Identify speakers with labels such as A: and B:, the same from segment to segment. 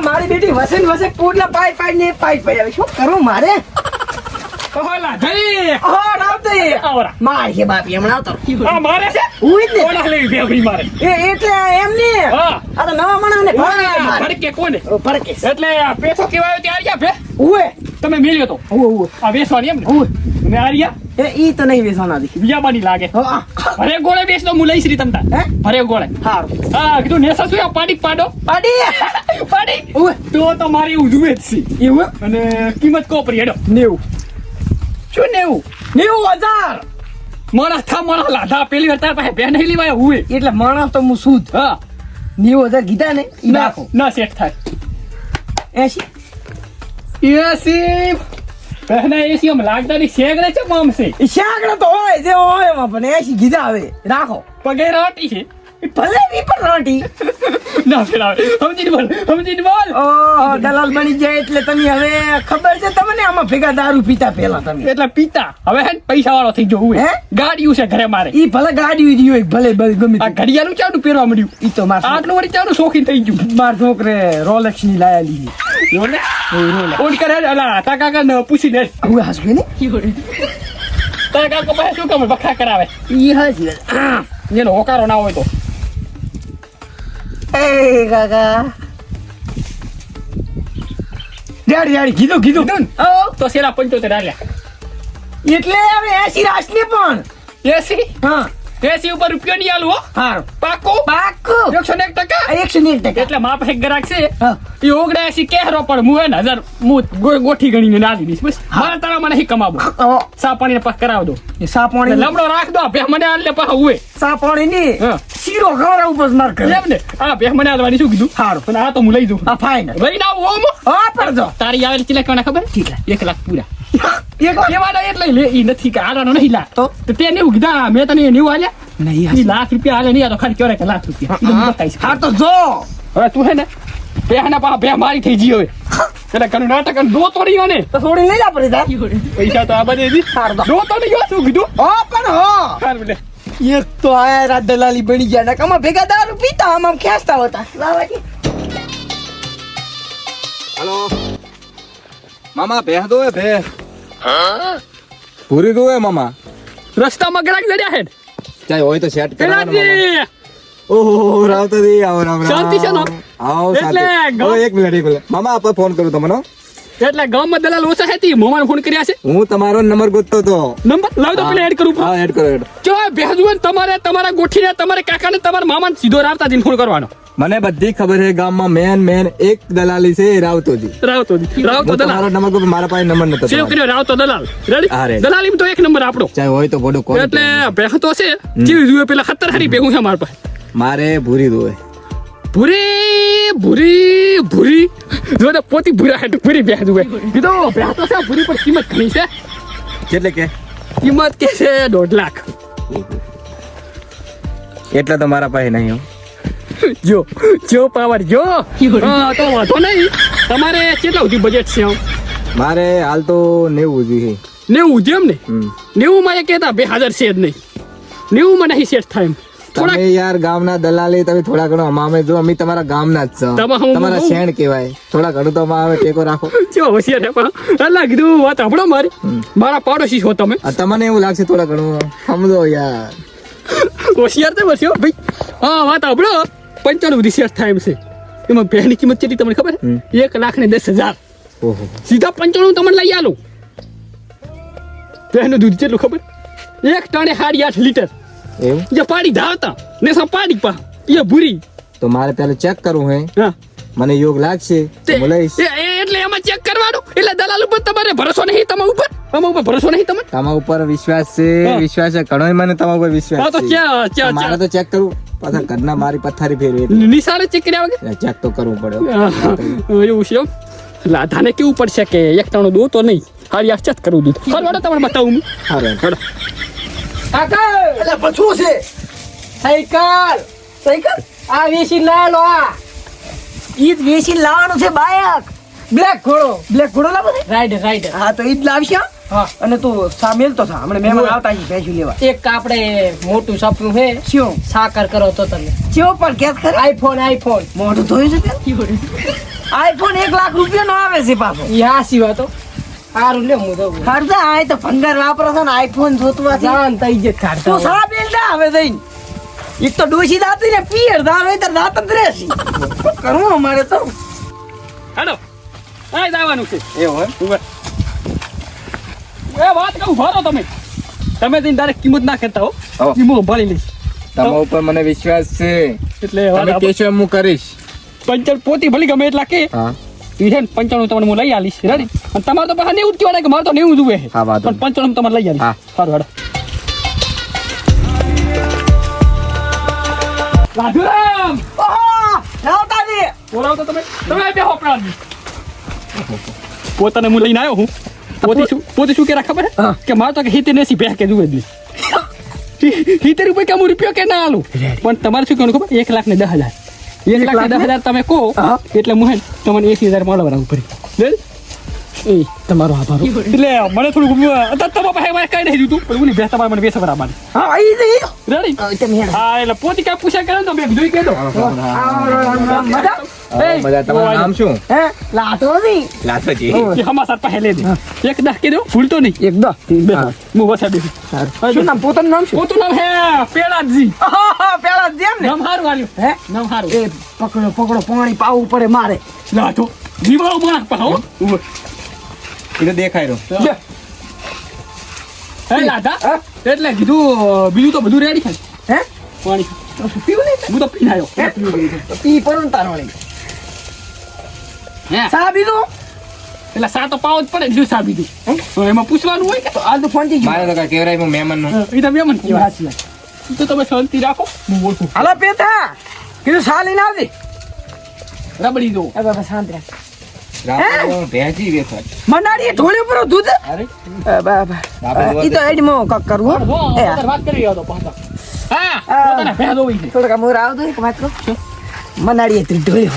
A: આ મારી બેટી વસે ને વસે પોટલા પાઈ પાઈ ને પાઈ પાઈ આવે. શું કરું મારે?
B: ઓલા જઈ
A: ઓ રાવતી
B: આવરા.
A: માર છે બાપી હમણાં આવતો.
B: આ મારે છે?
A: હું જ ને
B: ઓલા લેવી ભેગી મારે.
A: એ એટલે એમ ને
B: હા.
A: આ તો નવા માણસ ને
B: ભડકે કોને?
A: ફરકે
B: એટલે પેસો કેવાયો ત્યાં આર્યા ભે?
A: ઉએ
B: તમે મેલ્યો તો.
A: ઉવે ઉવે
B: આ વેસવાની એમ ને? અને આર્યા?
A: એ ઈ તો નહીં વેસવાના દી
B: વિયાબાની લાગે.
A: હા
B: ભરે ગોળે બેસ તો હું શ્રી તમતા.
A: હે?
B: ભરે ગોળે.
A: હા
B: હા કીધું નેસા શું આ પાડી પાડો?
A: પાડી.
B: પાડી. તો તો મારી જુએ જ છે.
A: એવું
B: અને કિંમત કોપરી હેડો.
A: નેવું.
B: શું નેવું?
A: નેવું હજાર.
B: મારા થા મારા લાધા. પેલી વાર તાર પાસે બે નહીં લેવાય હુએ.
A: એટલે માણસ તો હું શુદ્ધ
B: હા.
A: નેવું હજાર કીધા ને ઈ
B: ના
A: નાખો
B: ના સેટ થાય.
A: એસી
B: એસી પહેલા એસી આમ લાગતા ની શેગડે છે
A: મામસી શેગડે તો હોય જે હોય પણ એસી કીધા હવે. રાખો.
B: પગે રાટી છે.
A: ભલે ઈ પણ રોટી
B: ના ફેરાવે સમજીને બોલ સમજીને બોલ.
A: ઓહો દલાલ બની જાય એટલે તમે હવે ખબર છે તમને આમાં ભેગા દારૂ પીતા પેલા તમે.
B: એટલે પીતા. હવે હે પૈસા વાળો થઈ ગયો હુએ
A: હે?
B: ગાડીયું છે ઘરે મારે.
A: ઈ ભલે ગાડી રહ્યું હોય ભલે ભલે ગમે
B: આ. ઘડિયાળું ચાડું પહેરવા મળ્યું.
A: ઈ તો માર
B: આટલું વળી ચાડું શોખીન થઈ ગયું.
A: માર છોકરે રોલેક્સની લાયા લીધી
B: જો ને ઓન કરે અલા તા કાકા ને પૂછી દે
A: હવે હાસવે ને?
B: તા કાકા પાસે શું કામ વખા કરાવે.
A: ઈ હાસી
B: જેનો હોકારો ના હોય તો.
A: એ કાકા ડેડી ડેડી કીધું કીધું.
B: કીધું?
A: ઓ
B: તો સેલા પંચોતેર આલ્યા
A: એટલે હવે એસી રાસ ને પણ.
B: એસી?
A: હા.
B: એસી ઉપર રૂપિયો નહીં આલું હો.
A: હારું.
B: પાકું?
A: પાકું?
B: એકસો ને એક ટકા?
A: એકસો ને એક ટકા.
B: એટલે માપ એક ગ્રાહક છે. એ ઓગણા એસી કેહરો પણ હું એને હજાર હું ગોઠી ગણીને નાખી દઈશ બસ. મારા તારા મને કમાવો? સા પાણી પાસ કરાવ દો.
A: સા પાણી
B: લમડો રાખ દો બે મને આલે પાછા ઉવે
A: સા પાણી ની
B: હા.
A: શીરો ખવડાવું બસ માર કરે.
B: એમ ને આ બે મને આલવાની શું કીધું?
A: હારું.
B: પણ આ તો હું લઈ જઉં.
A: હા ફાઈન
B: લઈને ના ઓમ
A: હા પર જો.
B: તારી આવે કેટલા કહેવાના ખબર. એક લાખ પૂરા. એવાના એટલે લે ઈ નથી કે આલાનો નહીં લા.
A: તો?
B: તો તે નેવું કીધા મેં તને નેવું આલ્યા.
A: નહીં.
B: લાખ રૂપિયા આલે નહીં આ તો ખાલી કહેવાય કે લાખ રૂપિયા. હું
A: તો જો.
B: હવે તું હે ને બેહના પા બે મારી થઈ ગઈ હવે. એટલે અને દો તો નહીં આને
A: તો છોડી લઈ જા પડી
B: પૈસા તો આ બધે દી. દો તો નહીં હો, શું કીધું?
A: હા પણ હા.
B: લે.
A: એક તો આયા રાત દલાલી બની ગયા ને કમા ભેગા દારૂ પીતા આમ આમ ખેંચતા હતા. લાવાજી
C: હલો. મામા ભેહ દો ભેહ. પૂરી દો એ મામા?
B: રસ્તામાં ગરાક જડ્યા હે
C: ચાય હોય તો સેટ કરાવો
B: પેલાજી
C: ઓહો રાવતા દી આવો રામ રામ.
B: શાંતિ છે ને?
C: આવો
B: એટલે
C: ઓ એક મિનિટ એક મિનિટ મામા આપા ફોન કરું તમને.
B: એટલે ગામમાં દલાલ ઓછા હતી મોમાન ફોન કર્યા છે.
C: હું તમારો નંબર ગોતતો તો
B: નંબર? લાવ તો પેલા એડ કરું
C: હા એડ કરો એડ
B: જો ભેજું તમારે તમારા ગોઠીને તમારે કાકાને તમારા મામાને સીધો રાવતા દિન ફોન કરવાનો.
C: મને બધી ખબર છે ગામમાં મેન મેન એક દલાલી છે એ રાવતોજી
B: રાવતો
C: હું તમારો નંબર મારા પાસે નંબર નતો
B: સેવ કર્યો રાવતો દલાલ. રેડી દલાલી તો એક નંબર આપણો.
C: ચાહે હોય તો બોડો કોણ
B: એટલે ભેહ તો છે. જેવી જુએ પેલા ખતર હારી ભેગું છે મારા પાસે.
C: મારે ભૂરી દોય
B: ભૂરી ભૂરી ભૂરી. જો તો પોતી ભૂરા હેઠ ભૂરી બેહ જુએ કીધો ભેહ તો છે ભૂરી પણ કિંમત ઘણી છે.
C: કેટલે કે?
B: કિંમત કે છે દોઢ લાખ.
C: એટલે તો મારા પાસે નહીં હો.
B: જો જો પાવર જો. તો વાંધો નહીં. તમારે કેટલા સુધી બજેટ છે આમ?
C: મારે હાલ તો નેવું જોઈએ
B: નેવું જેમ ને? નેવું માં કહેતા બે હાજર છે જ નહીં. નેવું માં નહીં સેટ થાય એમ.
C: તમે યાર ગામના દલાલી તમે થોડા ઘણો અમામે જો અમે તમારા ગામના જ છો. તમારા શેણ કહેવાય. થોડા ઘણું તો અમારે ટેકો રાખો.
B: જો હોશિયાર છે પણ અલા કીધું વાત આપણો મારી. મારા પાડોશી છો તમે.
C: તમને એવું લાગશે થોડા ઘણું. સમજો યાર.
B: હોશિયાર તો બસ્યો ભાઈ હા વાત સાંભળો. પંચાણું રિસર્ચ થાય છે. એમાં ભેની કિંમત કેટલી તમને ખબર એક લાખ ને દસ હજાર. સીધા પંચાણું તમને લઈ આલું. ભેનું દૂધ કેટલું ખબર? એક ટણે સાડી આઠ લીટર.
C: એવું
B: જે પાડી ધાવતા ને સા પાડી પા. એ ભૂરી.
C: તો મારે પેલા ચેક કરવું હે. મને યોગ લાગશે
B: એટલે એમાં ચેક કરવાનું? એટલે દલાલ ઉપર તમારે ભરોસો નહીં તમારા ઉપર? અમારા ઉપર ભરોસો નહીં તમે
C: તમારા ઉપર વિશ્વાસ છે વિશ્વાસ છે. ઘણો મને તમારા ઉપર વિશ્વાસ છે. મારે તો ચેક કરવું. પાછા ઘરના મારી પથારી ફેરવી એટલે
B: નિશાળે ચેક કર્યા વગર
C: ચેક તો કરવું પડે હો.
B: હા, એવું છે એમ? લાધાને કેવું પડશે કે એક ટાણું દો તો નહીં? હારી આ ચેક કરવું દૂધ. હાલ વાળો તમારે બતાવું
C: હારે.
B: હાલો
A: કાકા! એટલે પછું છે? સાયકલ! સાયકલ? આ વેસી લાયેલો આ. ઈ વેસી લાવવાનું છે બાયક. બ્લેક ઘોડો. બ્લેક ઘોડો લાવો
D: રાઈડર રાઈડર.
A: હા તો ઈ જ લાવશે
D: હા.
A: અને તું સામેલ તો થા. હમણાં મહેમાન આવતા છે ભેંસું લેવા.
D: એક આપણે મોટું સપનું છે.
A: શું?
D: સાકર કરો તો તમે.
A: ચેવો પણ કેસ કરે
D: આઈફોન આઈફોન
A: મોઢું ધોયું છે કે આઈફોન એક લાખ રૂપિયા નો આવે છે પાછો.
D: યા સિવા તો હારું લે હું તો
A: ખર્ચા આય તો ભંગાર વાપરો છો ને આઈફોન જોતવા
D: જાન તઈ જે
A: તું
D: કાઢતો
A: સા બેલ દા હવે જઈને. એક તો ડોશી દાતી ને પિયર દાર હોય તો દાત જ રહેશે. કરવું અમારે તો.
B: હાલો આ દાવાનું છે.
C: એવું એમ?
B: ઊભા. એ વાત કહું ભરો તમે. તમે તેની ડાયરેક્ટ કિંમત ના કરતા હો.
C: હો.
B: કિંમત ભરી લઈશ.
C: તમારા ઉપર મને વિશ્વાસ છે.
B: એટલે
C: તમે કેશો એમ હું કરીશ.
B: પંચર પોતી ભલી ગમે એટલા કે.
C: હા.
B: ને પંચાણું તમને હું લઈ આલીશ. રેડી અને તમારે તો પાછા નેવું જ કહેવાય કે મારે તો નેવું જુએ પણ પંચાણું તમારે લઈ આલીશ.
C: હા.
B: સારું હેડો રાધુરામ!
A: ઓહો! રાવતાજી!
B: બોલાવો તો તમે. તમે બે હોપડાજી પોતાને હું લઈને આવ્યો હું. પોતે શું પોતે શું કેરા ખબર? હે? કે મારે તો કે હિતે નેસી બે કે જુએ જ હિતે રૂપિયા કે હું રૂપિયો કે ના આલું. પણ તમારે શું કહેવાનું ખબર? એક લાખ ને દસ હજાર. એક લાખ ને દસ હજાર તમે કહો એટલે હું હે તમને એસી હજાર મળવા ઉપર. એ તમારો આભાર એટલે મને થોડું અત્યારે તમારા પાસે મારે કઈ નહીં જોતું પણ ઓલી બે તમારે મને બેસવા બરાબર
A: હા જઈ
B: રેડી હા એટલે પોતી કાંઈ પૂછ્યા કરે તો મેં જોઈ કહેતો
C: હા, બધા તમારું નામ શું?
A: હે લાતો નહીં
B: કે હમાસર પાસે લે દે એક દસ કે દો ભૂલતો નહીં.
A: એક દો
B: હું. વસા દે
A: શું નામ? પોતાનું નામ શું?
B: પોતું નામ હે પેલાજી.
A: આહા, પેલા ને?
B: નામ હારું વાલ્યું
A: હે?
B: નામ હારું.
A: એ પકડો પકડો પાણી પાવું પડે મારે.
B: ના તો જીવાળો માણસ પણ હો.
C: એ તો દેખાય રહ્યો.
B: હે લાદા એટલે કીધું બીજું તો બધું રેડી થાય.
A: હે?
B: પાણી.
A: તો પીવું નહીં?
B: હું તો પી આવ્યો
A: પી પણ તારો વળી.
B: હે?
A: સા બીજું?
B: એટલે સા તો પાવો જ પડે જો સા બીજું. તો એમાં પૂછવાનું હોય કે?
A: તો હાલ તો ફોનથી
C: મારે તો કહેવાય હું મહેમાનનું
B: એ તો મેમન કહેવાય. તો તમે શાંતિ રાખો. હું ઓળખું.
A: હાલો પેતા કીધું સા લઈને આવજે.
B: રબડી દો.
A: એ બાબા શાંત રાખ ઢોળી ઉપર દૂધ?
C: અરે.
A: બાબા ઈ તો એડમાં કાક કરવું એ.
B: વાત કરી રહ્યો હતો પાછા. હા છે.
A: આવતો એક વાત કહું મનાડીએ ત્રી ઢોળી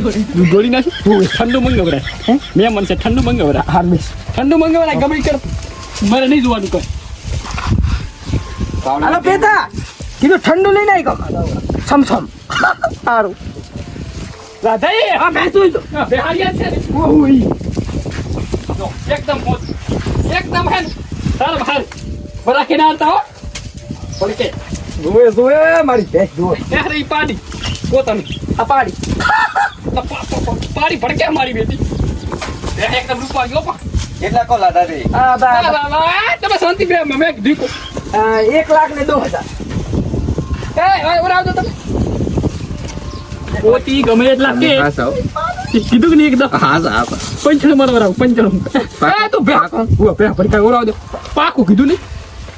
B: ગોળી નાખી? ઠંડુ મંગાવરાય
A: હે?
B: મેં મન છે ઠંડુ મંગાવરાય
A: હાર બેસ
B: ઠંડુ મંગાવરાય ગમે કર. મારે નહીં જોવાનું કોઈ.
A: હાલો પેતા કીધું ઠંડુ લઈને આવી કાક સમસમ. સારું
B: રાધાઈ
A: આ ભેંસું તો
B: હા, બેહારિયા છે. જો, એકદમ મોજ. એકદમ હે સારું બહાર બરા કે ના હો? કે.
A: જોવે જોવે મારી ભેંસ જોવે.
B: ત્યારે પાડી. પોતાની.
A: આ પાડી.
B: પાડી ભડકે મારી બેટી. એકદમ રૂપા ગયો પા
C: કેટલા કોલ હતા રે?
A: આ બા
B: લા, લા, તમે શાંતિ બે મેં દીકો
A: એક લાખ ને દો હજાર.
B: એ ઓરાવ દો તમે. પોતી ગમે એટલા કે. કીધું કે નહીં એકદમ?
C: હા હા
B: પંચાણું મારો વરાવ પંચાણું એ તું બે ઊભા બે ભડકા ઓરાવ દે પાકું કીધું નહીં?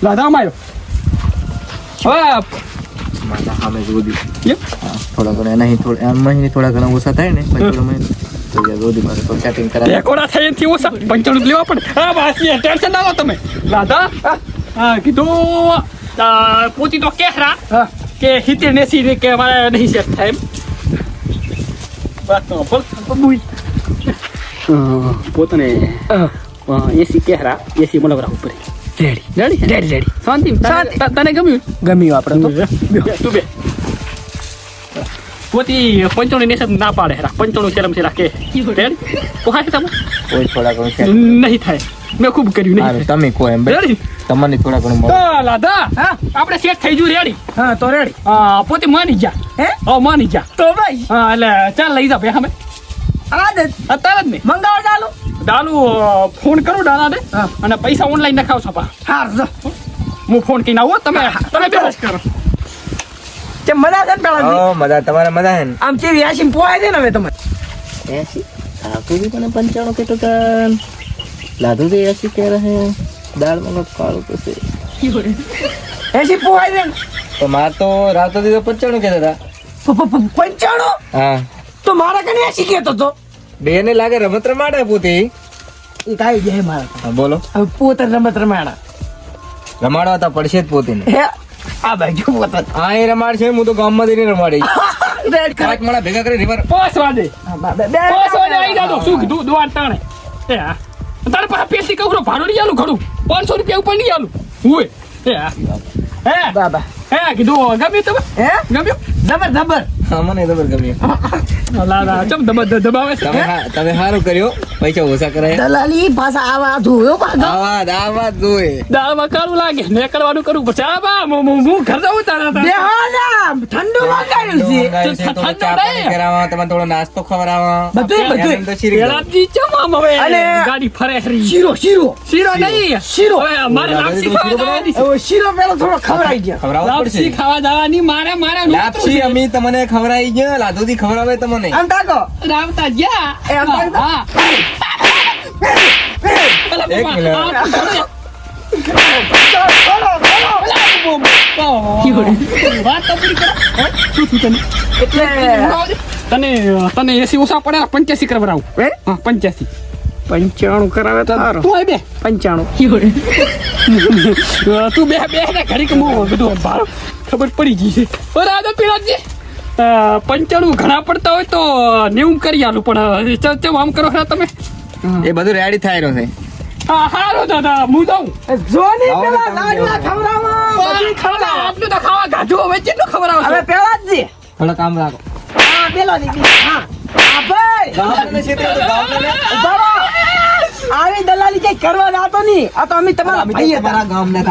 B: લાદા માયો હા
C: મારા સામે
B: એમ
C: થોડા ઘણા એના થોડા એમ મહિને થોડા ઘણા ઓછા થાય ને થોડા મહિને તો યાર મારે તો સેટિંગ કરાવે
B: થાય એનથી ઓછા. પંચાણું જ લેવા પડે. હા ટેન્શન ના લો તમે. દાદા હા કીધું પોતી તો કેહરા
A: હા.
B: કે હિતેર નેસી કે મારે નહીં સેટ થાય એમ. વાત તો પોતાને એસી કેહરા એસી મલવરા ઉપર.
A: રેડી.
B: Ready
A: ready ready.
B: શાંતિ.
A: શાંતિ.
B: તને- ગમ્યું?
A: ગમ્યું આપણે તો.
B: તું બે. પોતી પંચોણી ને ના પાડે. રા પંચોણું શેરમ છે કે. રેડી? પોહાય તમે
C: કોઈ થોડા ઘણું
B: નહીં થાય. મેં ખૂબ કર્યું નહીં.
C: તમે કો એમ
B: રેડી?
C: તમને થોડા ઘણું મળે.
B: તો લાદા
A: હા
B: આપણે સેટ થઈ ગયું રેડી.
A: હા તો રેડી.
B: હા પોતે માની જા
A: હે?
B: ઓ માની જા
A: તો ભાઈ.
B: હા એટલે ચાલ લઈ જા ભાઈ અમે
A: આદત.
B: અત્યારે જ ને
A: મંગાવો ચાલો.
B: ડાલુ ફોન કરો ડાલાને અને પૈસા ઓનલાઈન નખાવ છપા
A: હાર જો.
B: હું ફોન કરીને આવો તમે તમે બેસ કરો.
A: કે મજા છે પેલા
C: ઓ મજા તમારે મજા ને?
A: આમ છે વ્યાસી પોવાય દે ને હવે તમે?
C: એસી? આકુરી પણ પંચાણું કેટલું કાન લાધુ દે એસી કે રહે દાળ મને કાળું તો છે.
A: એસી પોવાય દે
C: તો માર તો રાતો દીધો પંચાણું કહેતા હતા.
A: પંચાણો?
C: હા.
A: તો મારા કને એસી કહેતો તો?
C: બેને લાગે રમત રમાડે પોતે?
A: એ કાઈ જાય મારા
C: બોલો.
A: હવે પોતે રમત રમાડા.
C: રમાડવા તો પડશે જ પોતે
A: હે આ બાજુ પોતે.
C: હા એ રમાડ છે હું તો ગામમાં જઈને રમાડી.
A: રેડ કર.
C: મારા ભેગા કરી રિવર.
A: પોસ બે-
B: પાંચ વાગે આવી જાતો શું કીધું? દુવાન તાણે. એ હા તારે પાસે પેસી કહું ભાડું નહીં આલું ઘણું પાંચસો રૂપિયા ઉપર નહીં આલું. હું એ હા. હે
A: બાબા
B: હે કીધું ગમ્યું તમે
A: હે?
B: ગમ્યું?
A: જબર જબર.
C: હા મને
B: દબાવે
C: તમે સારું કર્યો પૈસા ઓછા કરાય.
A: દલાલી પાછા જોયો
B: દાળમાં કાળું લાગે ને કરવાનું કરું પછી. આ બા હું- હું હું ઘર જાઉં તારા તારા.
A: ઠંડુ મંગાવ્યું છે.
C: થોડો કરાવવા નાસ્તો ખવડાવવા.
B: પેલાથી ચમ હવે ગાડી ફરે હરી.
A: શીરો શીરો.
B: શીરો નહીં.
A: શીરો.
B: હવે મારે લાપસી
C: શીરો
B: ખાવા જવાની
A: શીરો પેલો થોડો ખવડાવી દે
C: ખવડાવવું
B: લાપસી ખાવા જવાની મારે મારે
C: લાપસી. અમી તમને ખવડાવી ગયા લાધુથી ખવડાવે તમને.
A: આમ તાકો.
B: રાવતા ગયા.
A: એ આમ તાકો.
C: એક મિનિટ.
B: આ તું કરે. વાત તો પૂરી કરો. હે? શું થયું તને? તને તને એસી ઓછા પડે પંચ્યાસી કરવડાવું
A: હે?
B: હા પંચ્યાસી.
A: પંચાણું કરાવે તો સારું
B: તું બે.
A: પંચાણું.
B: તું બે બે ને ઘડીક મો બધું ભાર ખબર પડી ગઈ છે. પંચાણું ઘણા પડતા હોય તો નેવું કરી આલું પણ ચમ ચાલ આમ કરો ખરા તમે.
C: એ બધું રેડી થાય રહ્યું છે.
B: હા હારો દાદા હું જાઉં.
A: જો ને પેલા
C: તમે
A: લાડવા ખવડાવો
B: ખાવા આટલું તો ખાવા ગાજુ હવે કેટલું ખબર
A: હવે પેલા જ છે
C: થોડો કામ રાખો.
A: હા પેલો દીકરી હા. હા ભાઈ. ઊભા રહો. આવી દલાલી કઈ કરવા જાતો નહીં. આ તો અમે તમારા ભાઈ
C: તમારા ગામ ના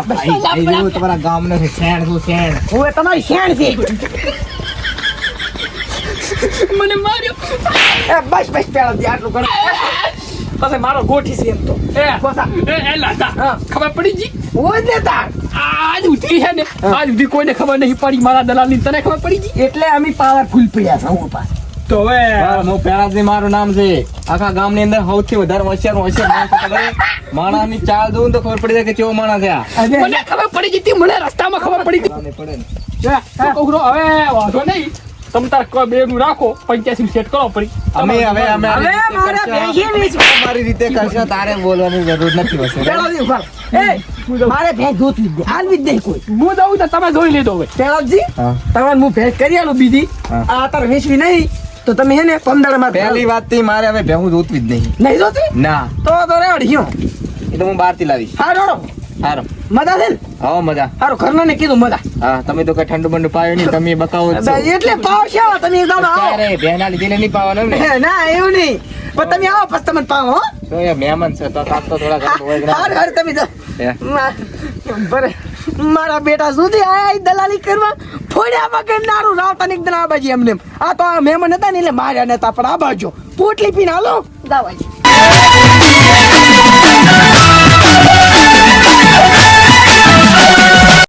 C: તમારા ગામ ના શેણ શું શેણ?
A: હું તમારી શેણ છે.
B: મને માર્યો.
A: એ બસ બસ પેલા દી આટલું કરો. પછી મારો ગોઠી છે એમ તો.
B: એ
A: બસા.
B: એ એ લાતા ખબર પડી જી
A: જ ને તાર.
B: આજ ઉઠી છે ને આજ ઉઠી કોઈને ખબર નહીં પડી મારા દલાલની તને ખબર પડી જી
A: એટલે અમે પાવરફુલ પડ્યા છે હું પાસે
B: તો હવે
C: હું પેલા મારું નામ છે. આખા ગામની અંદર સૌથી વધારે હોશિયાર હોશિયાર માણસ ખબર માણા ની ચાલ જોઉં તો ખબર પડી જાય કે કેવો માણસ છે
B: મને ખબર પડી ગઈ મને રસ્તામાં ખબર પડી
C: જતી પડે ને.
B: હવે વાંધો નહીં. તમે તાર કો બે નું રાખો પંચ્યાસી સેટ કરો પડી
C: અમે હવે અમે
A: હવે મારા ભેંસી વેચવી.
C: મારી રીતે કરશો. તારે બોલવાની જરૂર નથી હોશે
A: પેલો દી ઊભા એ મારે ભેંસ જોતવી જ દે હાલવી કોઈ.
B: હું દઉં તો તમે જોઈ લેજો હવે.
A: પેલાજી
C: હા.
A: તમારે હું ભેંસ કરી આલું બીજી? આ તાર વેચવી નહીં તો તમે હે ને પંદરમાં
C: પહેલી વાતથી મારે હવે ભેહું જોતવી જ નહીં.
A: નહીં જોતી
C: ના.
A: તો તો રેવડ હિયો.
C: એ તો હું બહારથી લાવી
A: હા રોડો
C: સારો.
A: મજા છે ને?
C: હા મજા.
A: હારું ઘરના ને કીધું મજા.
C: હા તમે તો કઈ ઠંડુ બંડુ પાયો નહીં તમે બતાવો
A: એટલે પાવ છે આવા, તમે આવો.
C: ક્યારે ભેના લીધેલે નહીં પાવાનો ને?
A: ના એવું નહીં. પણ તમે આવો પછી તમને પાવ હો.
C: તો એ મહેમાન છે તો કાક તો થોડા ઘણા હોય જ ના.
A: હારું હારું તમે જાઓ. બરે મારા બેટા સુધી આયા દલાલી કરવા. ફોડ્યા વગર નારું રાવતા ને એકદમ આ બાજુ એમને આ તો આ મહેમાન હતા ને એટલે માર્યા નતા પણ આ બાજુ. પોટલી પીને હાલો. દાવાજી